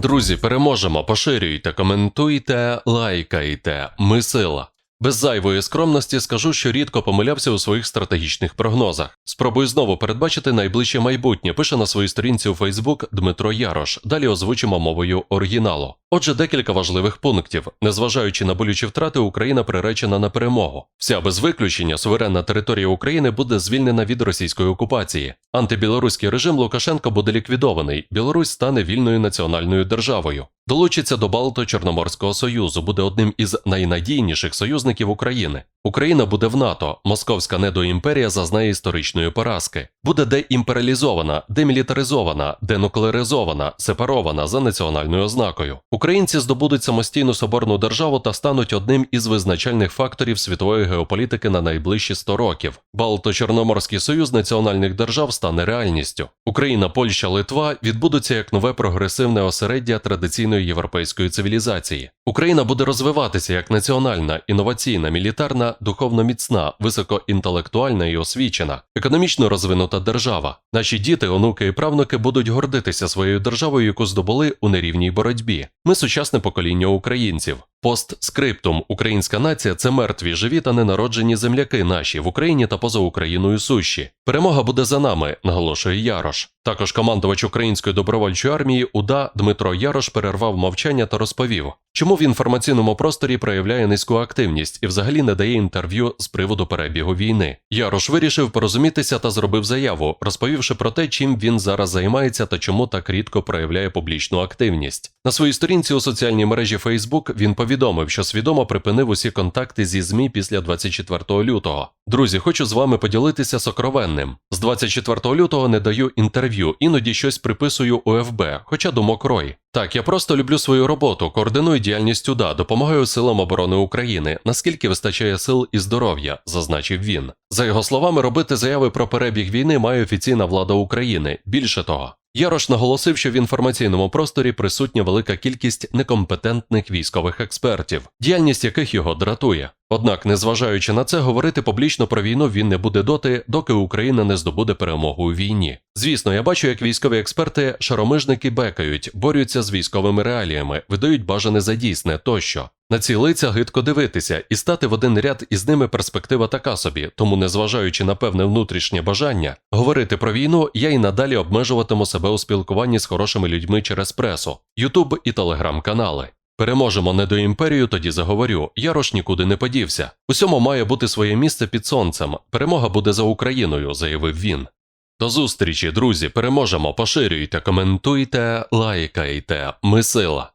Друзі, переможемо, поширюйте, коментуйте, лайкайте. Ми сила. Без зайвої скромності скажу, що рідко помилявся у своїх стратегічних прогнозах. Спробую знову передбачити найближче майбутнє, пише на своїй сторінці у Фейсбук Дмитро Ярош. Далі озвучимо мовою оригіналу. Отже, декілька важливих пунктів. Незважаючи на болючі втрати, Україна приречена на перемогу. Вся без виключення суверенна територія України буде звільнена від російської окупації. Антибілоруський режим Лукашенка буде ліквідований. Білорусь стане вільною національною державою. Долучиться до Балто-Чорноморського союзу, буде одним із найнадійніших союзників України. Україна буде в НАТО. Московська недоімперія зазнає історичної поразки. Буде деімперіалізована, демілітаризована, денуклеаризована, сепарована за національною ознакою. Українці здобудуть самостійну соборну державу та стануть одним із визначальних факторів світової геополітики на найближчі 100 років. Балто-Чорноморський союз національних держав стане реальністю. Україна, Польща, Литва відбудуться як нове прогресивне осереддя традиційної європейської цивілізації. Україна буде розвиватися як національна, інноваційна, мілітарна, духовно міцна, високоінтелектуальна і освічена, економічно розвинута держава. Наші діти, онуки і правнуки будуть гордитися своєю державою, яку здобули у нерівній боротьбі. Ми сучасне покоління українців. Постскриптум Українська нація це мертві, живі та ненароджені земляки наші в Україні та поза Україною сущі. Перемога буде за нами, наголошує Ярош. Також командувач української добровольчої армії УДА Дмитро Ярош перервав мовчання та розповів, чому в інформаційному просторі проявляє низьку активність і взагалі не дає інтерв'ю з приводу перебігу війни. Ярош вирішив порозумітися та зробив заяву, розповівши про те, чим він зараз займається та чому так рідко проявляє публічну активність. На своїй сторінці у соціальній мережі Facebook він повідомив, що свідомо припинив усі контакти зі ЗМІ після 24 лютого. Друзі, хочу з вами поділитися сокровенним. З 24 лютого не даю інтерв'ю, іноді щось приписую УФБ, хоча думок рой. Так, я просто люблю свою роботу, координую діяльність УДА, допомагаю силам оборони України, наскільки вистачає сил і здоров'я, зазначив він. За його словами, робити заяви про перебіг війни має офіційна влада України. Більше того. Ярош наголосив, що в інформаційному просторі присутня велика кількість некомпетентних військових експертів, діяльність яких його дратує. Однак, незважаючи на це, говорити публічно про війну він не буде доти, доки Україна не здобуде перемогу у війні. Звісно, я бачу, як військові експерти, шаромижники бекають, борються з військовими реаліями, видають бажане за дійсне тощо. На ці лиця гидко дивитися і стати в один ряд із ними перспектива така собі, тому, незважаючи на певне внутрішнє бажання говорити про війну, я й надалі обмежуватиму себе у спілкуванні з хорошими людьми через пресу, Ютуб і телеграм-канали. Переможемо недоімперію, тоді заговорю. Ярош нікуди не подівся. Усьому має бути своє місце під сонцем. Перемога буде за Україною, заявив він. До зустрічі, друзі, переможемо, поширюйте, коментуйте, лайкайте. Ми сила.